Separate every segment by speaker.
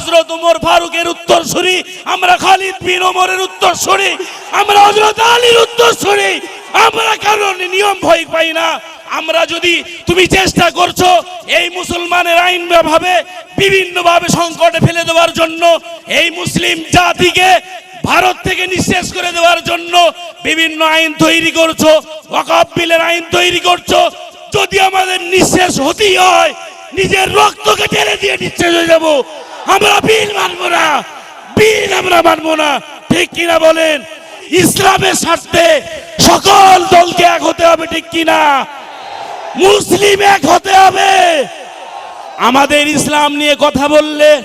Speaker 1: হজরত উমর ফারুকের উত্তর শুনি আমরা খালিদ বিন ওমরের উত্তর শুনি আমরা হজরত আলীর উত্তর শুনি আমরা কারণ নিয়ম ভয় পাই না। আমরা যদি তুমি চেষ্টা করছ এই মুসলমানের আইন ভাবে বিভিন্ন ভাবে সংকটে ফেলে দেওয়ার জন্য, এই মুসলিম জাতিকে ভারত থেকে নিঃশেষ করে দেওয়ার জন্য বিভিন্ন আইন তৈরি করছ ওয়াকাব বিলের আইন তৈরি করছ, যদি আমাদের নিঃশেষ হতেই হয়, নিজের রক্তকে ঢেলে দিয়ে নিঃশেষ হয়ে যাব। আমরা বিল মানবো না। বিল আমরা মানবো না। ঠিক কিনা বলেন? ইসলামের স্বার্থে সকল দলকে এক হতে হবে, ঠিক কিনা? মুসলিম এক হতে হবে। আমাদের ইসলাম নিয়ে কথা বললে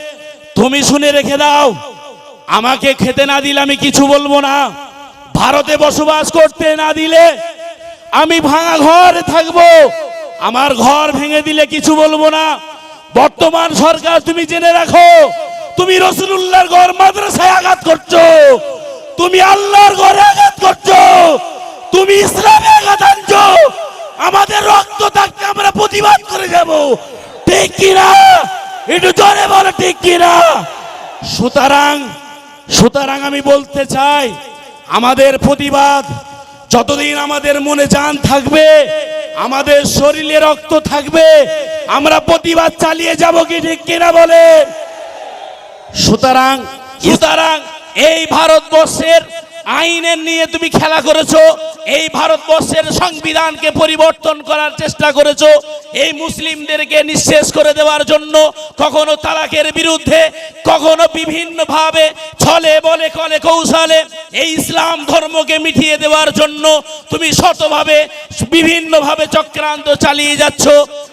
Speaker 1: তুমি শুনে রেখে দাও। আমাকে খেতে না দিলে আমি কিছু বলব না। ভারতে বসবাস করতে না দিলে আমি ভাঙা ঘরে থাকব। আমার ঘর ভেঙে দিলে কিছু বলব না। বর্তমান সরকার তুমি জেনে রাখো, তুমি রসুল্লাহর ঘর মাদ্রাসায় আঘাত করছ, তুমি আল্লাহর ঘরে আঘাত করছ, তুমি ইসলামে আঘাত আনছো, আমাদের রক্ত থাকতে আমরা প্রতিবাদ করে যাব। ঠিক কিনা? একটু জোরে বলো, ঠিক কিনা? সুতরাং সুতরাং আমি বলতে চাই, আমাদের প্রতিবাদ যতদিন আমাদের মনে জান থাকবে আমাদের শরীরে রক্ত থাকবে। আমরা প্রতিবাদ চালিয়ে যাব কি ঠিক কিনা বলে? সুতরাং সুতরাং এই ভারতবর্ষের আইনের নিয়ে তুমি খেলা করেছ, এই ভারতবর্ষের সংবিধানকে পরিবর্তন করার চেষ্টা করেছ, এই মুসলিমদেরকে নিঃশেষ করে দেওয়ার জন্য কখনো তালাকের বিরুদ্ধে, কখনো বিভিন্ন ভাবে ছলে বলে কলে কৌশলে এই ইসলাম ধর্মকে মিটিয়ে দেওয়ার জন্য তুমি শতভাবে, বিভিন্নভাবে চক্রান্ত চালিয়ে যাচ্ছ।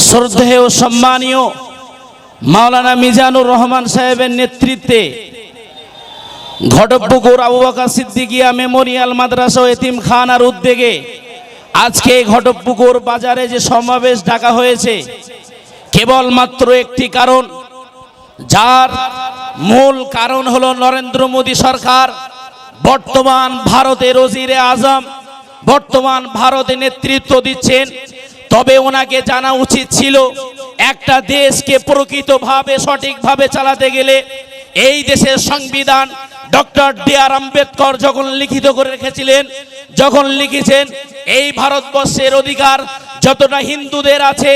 Speaker 2: শ্রদ্ধেয় ও সম্মানীয় মাওলানা মিজানুর রহমান সাহেবের নেতৃত্বে ঘটকপুকুর আবু বকর সিদ্দিকিয়া মেমোরিয়াল মাদ্রাসা ও এতিম খানার উদ্যোগে আজকে ঘটকপুকুর বাজারে যে সমাবেশ ডাকা হয়েছে, কেবলমাত্র একটি কারণ, যার মূল কারণ হলো নরেন্দ্র মোদী সরকার, বর্তমান ভারতের ওজিরে আজম, বর্তমান ভারতে নেতৃত্ব দিচ্ছেন তবে ওনাকে জানা উচিত ছিল, একটা দেশকে প্রকৃতভাবে সঠিকভাবে চালাতে গেলে এই দেশের সংবিধান ডক্টর ডি আর আম্বেদকর যখন লিখিত করে রেখেছিলেন, যখন লিখেছেন, এই ভারতবর্ষের অধিকার যতটা হিন্দুদের আছে,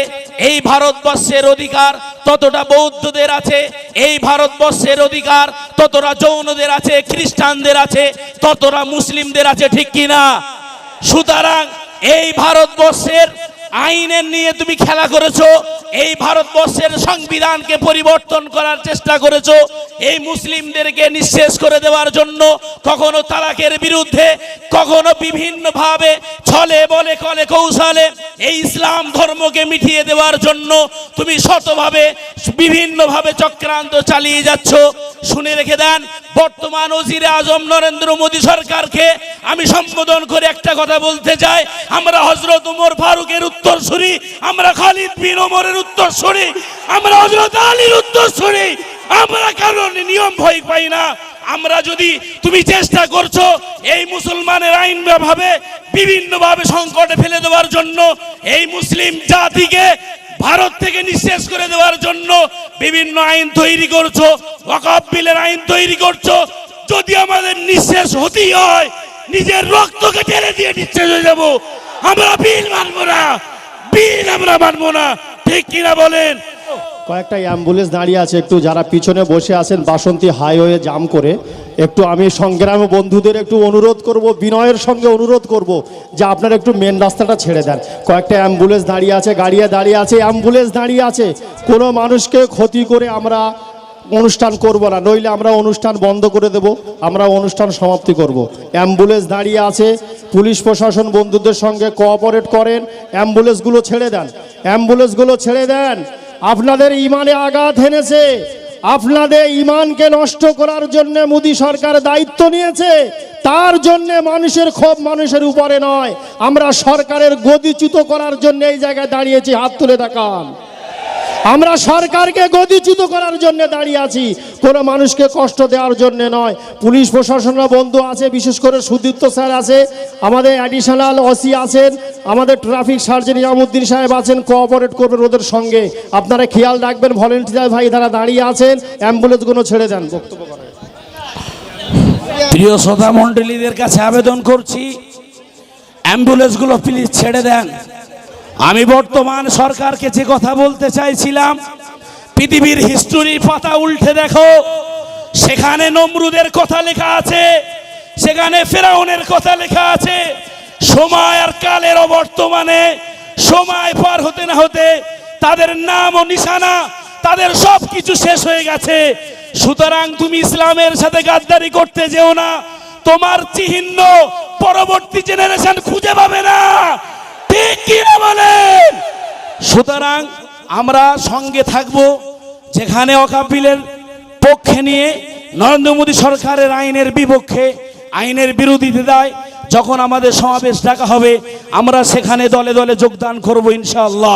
Speaker 2: এই ভারতবর্ষের অধিকার ততটা বৌদ্ধদের আছে, এই ভারতবর্ষের অধিকার ততটা জৌনদের আছে, খ্রিস্টানদের আছে, ততটা মুসলিমদের আছে, ঠিক কিনা? সুতরাং এই ভারতবর্ষের আইনের নিয়ে তুমি খেলা করেছ, এই ভারতবর্ষের সংবিধানকে পরিবর্তন করার চেষ্টা করেছ, এই মুসলিমদেরকে নিঃশেষ করে দেওয়ার জন্য কখনো তালাকের বিরুদ্ধে, কখনো বিভিন্ন ভাবে ছলে বলে কলে কৌশলে এই ইসলাম ধর্মকে মিটিয়ে দেওয়ার জন্য তুমি শতভাবে, বিভিন্নভাবে চক্রান্ত চালিয়ে যাচ্ছ। শুনে রেখে দেন, বর্তমান ওজিরে আজম নরেন্দ্র মোদী সরকারকে আমি সম্বোধন করে একটা কথা বলতে চাই। আমরা হজরত উমর ফারুকের উত্তর শুনি আমরা খালিদ বিন ওমরের উত্তর শুনি আমরা হজরত আলীর উত্তর শুনি আমরা কারণ নিয়ম ভয় পাই না। আমরা যদি তুমি চেষ্টা করছ এই মুসলমানের আইন ভাবে বিভিন্ন ভাবে সংকটে ফেলে দেওয়ার জন্য, এই মুসলিম জাতিকে ভারত থেকে নিঃশেষ করে দেওয়ার জন্য বিভিন্ন আইন তৈরি করছ ওয়াকাব বিলের আইন তৈরি করছ, যদি আমাদের নিঃশেষ হতেই হয়, নিজের রক্তকে ঢেলে দিয়ে নিঃশেষ হয়ে যাব। আমরা বিল মানবো না। বিল আমরা মানবো না। ঠিক কিনা বলেন?
Speaker 3: কয়েকটা অ্যাম্বুলেন্স দাঁড়িয়ে আছে, একটু যারা পিছনে বসে আছেন, বাসন্তী হাইওয়ে জাম করে। একটু আমি সংগ্রামী বন্ধুদের একটু অনুরোধ করব, বিনয়ের সঙ্গে অনুরোধ করব, যে আপনারা একটু মেন রাস্তাটা ছেড়ে দেন। কয়েকটা অ্যাম্বুলেন্স দাঁড়িয়ে আছে, গাড়িয়ে দাঁড়িয়ে আছে, অ্যাম্বুলেন্স দাঁড়িয়ে আছে। কোনো মানুষকে ক্ষতি করে আমরা অনুষ্ঠান করব না, নইলে আমরা অনুষ্ঠান বন্ধ করে দেব, আমরা অনুষ্ঠান সমাপ্তি করব। অ্যাম্বুলেন্স দাঁড়িয়ে আছে, পুলিশ প্রশাসন বন্ধুদের সঙ্গে কোঅপারেট করেন, অ্যাম্বুলেন্সগুলো ছেড়ে দেন। অ্যাম্বুলেন্সগুলো ছেড়ে দেন, আপনাদের ইমানে আঘাত হেনেছে, আপনাদের ইমানকে নষ্ট করার জন্য মোদী সরকার দায়িত্ব নিয়েছে, তার জন্য মানুষের ক্ষোভ মানুষের উপরে নয়, আমরা সরকারের গদিচ্যুত করার জন্য এই জায়গায় দাঁড়িয়েছি, হাত তুলে দেখান। আমরা সরকারকে গদিচ্যুত করার জন্য দাঁড়িয়ে আছি। কোনো মানুষকে কষ্ট দেওয়ার জন্য নয়। পুলিশ প্রশাসনরা বন্ধু আছে, বিশেষ করে সুদীপ্ত স্যার আছে, আমাদের অ্যাডিশনাল ওসি আছেন, আমাদের ট্রাফিক সার্জন ইয়ামুদ্দিন সাহেব আছেন কোঅপারেট করবেন ওদের সঙ্গে। আপনারা খেয়াল রাখবেন ভলেন্টিয়ার ভাই তারা দাঁড়িয়ে আছেন অ্যাম্বুলেন্সগুলো ছেড়ে দেন, বক্তব্য করেন।
Speaker 2: প্রিয় শ্রোতা মণ্ডলীদের কাছে আবেদন করছি অ্যাম্বুলেন্সগুলো প্লিজ ছেড়ে দেন। আমি বর্তমান সরকারকে যে কথা বলতে চাইছিলাম, পৃথিবীর হিস্টোরির পাতা উল্টে দেখো। সেখানে নমরুদের কথা লেখা আছে, সেখানে ফেরাউনের কথা লেখা আছে। সময় আর কালের অবর্তমানে, সময় পার হতে না হতে তাদের নাম ও নিশানা, তাদের সব কিছু শেষ হয়ে গেছে। সুতরাং তুমি ইসলামের সাথে গাদ্দারি করতে যেও না। তোমার চিহ্ন পরবর্তী জেনারেশন খুঁজে পাবে না। ঠিক বলেন? সুতরাং আমরা সঙ্গে থাকব যেখানে অকাপিলের পক্ষে নিয়ে নরেন্দ্র মোদী সরকারের আইনের বিপক্ষে, আইনের বিরোধিতা দেয় যখন আমাদের সমাবেশ ডাকা হবে, আমরা সেখানে দলে দলে যোগদান করব ইনশাআল্লাহ।